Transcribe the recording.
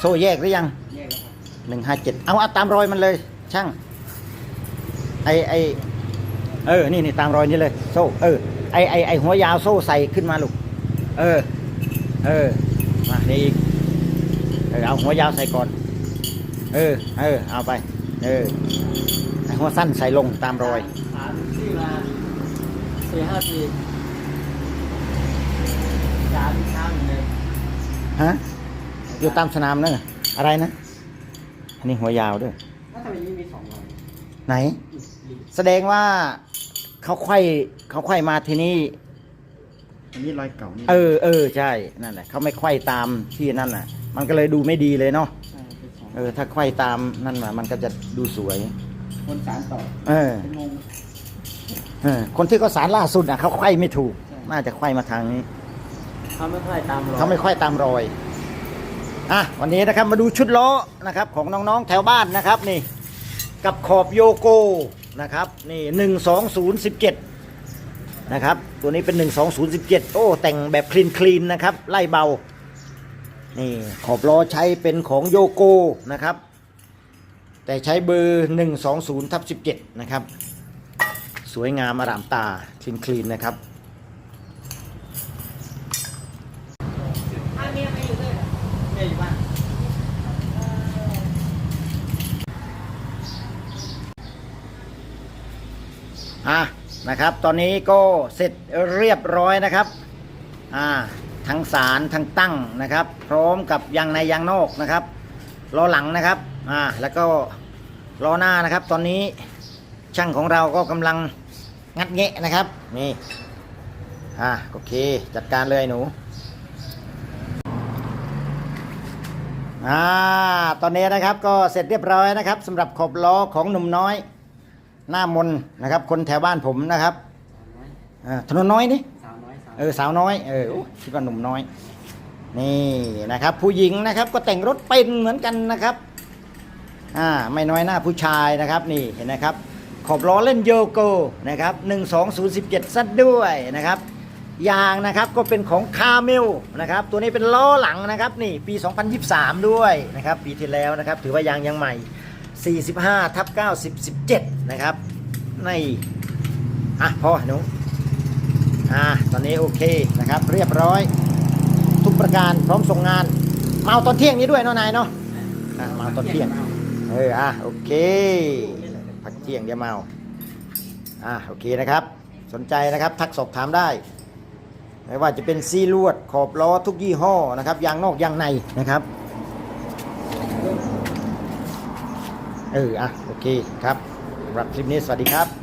โซ่แยกหรือยังแยกแล้วครับหนึ่งห้าเจ็ดเอาเอาตามรอยมันเลย ช่าง ไอไอเออ นี่นี่ตามรอยนี้เลย โซ่ เออ ไอไอไอหัวยาวโซ่ใส่ขึ้นมาลูก เออ เออ มานี่อีก เออ เอาหัวยาวใส่ก่อน เออ เออ เอาไป เออ ไอหัวสั้นใส่ลงตามรอยสามสี่มาสี่ห้าปีสามข้างเลยฮะ อยู่ตามสนามนั่นน่ะอะไรนะ อันนี้หัวยาวด้วยแล้วทำไมนี่มีสองรอยไหน แสดงว่าเขาไขว้เขาไขว้มาที่นี่ อันนี้รอยเก่านี่เออเออใช่ นั่นแหละเขาไม่ไขว้ตามที่นั่นน่ะ มันก็เลยดูไม่ดีเลยเนาะ ใช่เป็นสองเออ ถ้าไขว้ตามนั่นน่ะ มันก็จะดูสวย คนสารต่อเออ เป็นงง เออ คนที่เขาสารล่าสุดน่ะเขาไขว้ไม่ถูก ใช่ น่าจะไขว้มาทางนี้ เขาไม่ค่อยตามรอยเขาไม่ไขว้ตามรอย อะวันนี้นะครับมาดูชุดล้อนะครับของน้องๆแถวบ้านนะครับนี่กับขอบโยโกนะครับนี่หนึ่งสองศูนย์สิบเจ็ดนะครับตัวนี้เป็นหนึ่งสองศูนย์สิบเจ็ดโอ้แต่งแบบคลีนคลีนนะครับไล่เบานี่ขอบล้อใช้เป็นของโยโกนะครับ แต่ใช้เบอร์หนึ่งสองศูนย์ทับสิบเจ็ดนะครับ สวยงามอารามตาคลีนคลีนนะครับ เมียอยู่บ้าน อะนะครับ ตอนนี้ก็เสร็จเรียบร้อยนะครับอ่าทั้งสารทั้งตั้งนะครับ พร้อมกับยางในยางนอกนะครับล้อหลังนะครับอ่าแล้วก็ล้อหน้านะครับ ตอนนี้ช่างของเราก็กำลังงัดแงะนะครับนี่อ่าโอเคจัดการเลยหนูอ่าตอนนี้นะครับก็เสร็จเรียบร้อยนะครับสำหรับขอบล้อของหนุ่มน้อย หน้ามนนะครับ คนแถวบ้านผมนะครับสาวน้อยอ่าถนนน้อยนี่สาวน้อยสาวเออสาวน้อยเออโอ้คิดว่าหนุ่มน้อย นี่นะครับ ผู้หญิงนะครับก็แต่งรถเป็นเหมือนกันนะครับอ่าไม่น้อยหน้าผู้ชายนะครับนี่เห็นนะครับ ขอบล้อเล่นโยโกนะครับ12017ซะด้วยนะครับยางนะครับก็เป็นของคาเมลนะครับตัวนี้เป็นล้อหลังนะครับนี่ปี 2023 ด้วยนะครับปีที่แล้วนะครับถือว่ายางยังใหม่ 45ทับ9 17 นะครับ ในอะพอหนูอ่าตอนนี้โอเคนะครับ เรียบร้อย ทุกประการพร้อมส่งงานเอาตอนเที่ยงนี้ด้วยเนาะนายเนาะอ่ามาเอาตอนเที่ยงเอออะโอเคพักเที่ยงเดี๋ยวมาเอาอ่าโอเคนะครับ สนใจนะครับทักสอบถามได้ไม่ว่าจะเป็นซีลวดขอบล้อทุกยี่ห้อนะครับยางนอกยางในนะครับ เอออะโอเคครับสำหรับคลิปนี้สวัสดีครับ